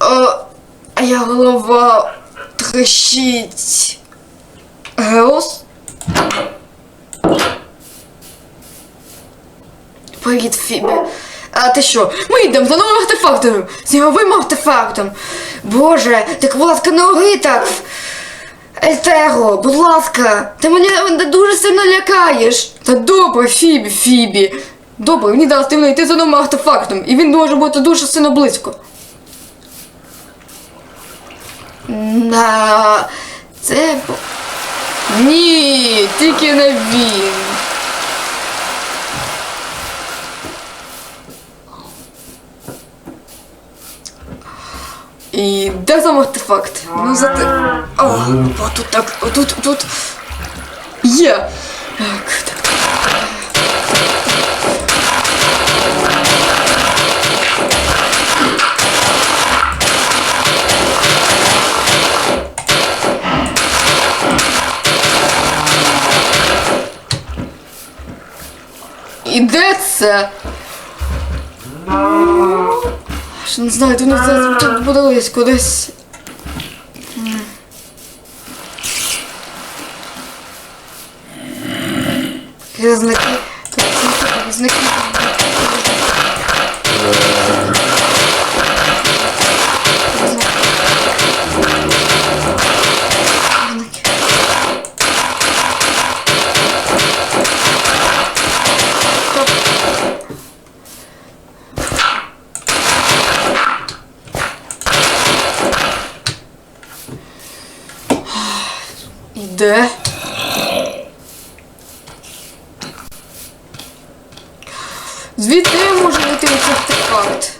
А, я голова трещить. Геос? Привіт, Фібі. А ти що? Ми йдемо за новим артефактом. З новим артефактом. Боже, так ласка, не ори так. Ельтеро, будь ласка, ти мене дуже сильно лякаєш. Та добре, Фібі, Фібі. Добре, мені дали стимно йти за новим артефактом, і він може бути дуже сильно близько. На це. Ні, тільки не він. І де сам артефакт? Ну за те. О, отут так, отут, отут. Є. Так, так. І де це? Аж не знаю, тут, зараз тут подались кудись. Іде. Звідти я можу знайти цей артефакт?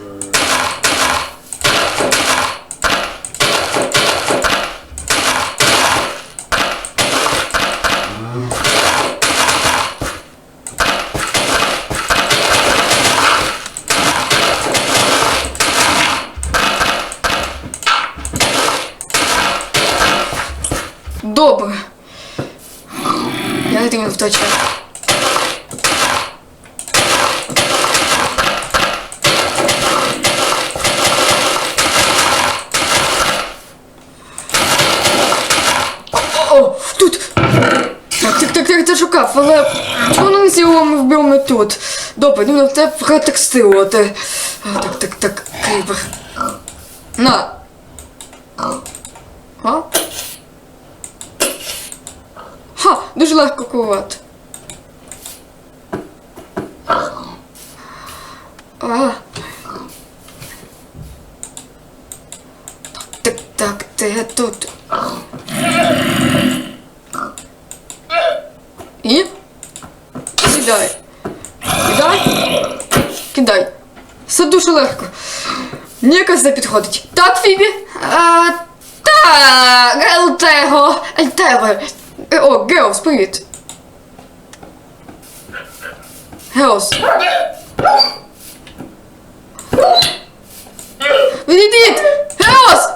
Добре. Я отримав точно. О, о, тут! Так, так, так, так, це шукав, але чому не сіло ми вбив тут? Добре, ну це протекстилувати. А, Так, так, так, кріпер. На! А? Дуже легко кувати. А. Так, так, ти тут. І? Кидай. Кидай. Кидай. Все дуже легко. Ніяка не підходить. Так, Фібі? А, так, Ельтего. Ельтего. Е, О, Геос, привіт. Геос. Відійдіть! Геос!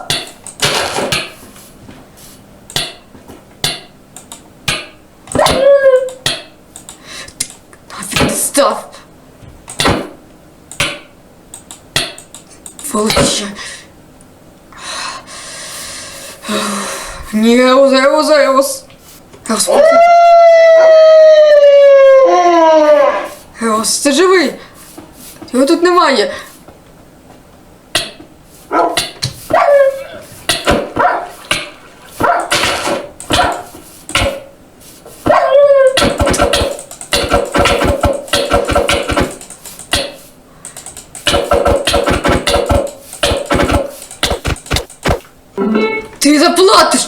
Нафіг ти став? Волоче. Ні, Геос, Геос, Геос. Геос, Геос, ти живий? Його тут немає. Ти заплатиш!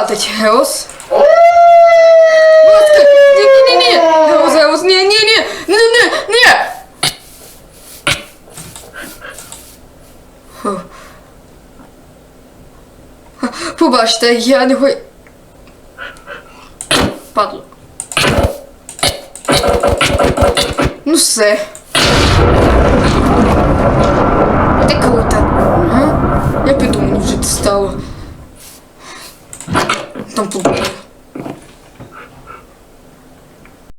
платить. Еос. Маска. Ні, ні, ні, Ні-ні! ні, ні. Ні. Побачте, я не хой... Падло. Ну все.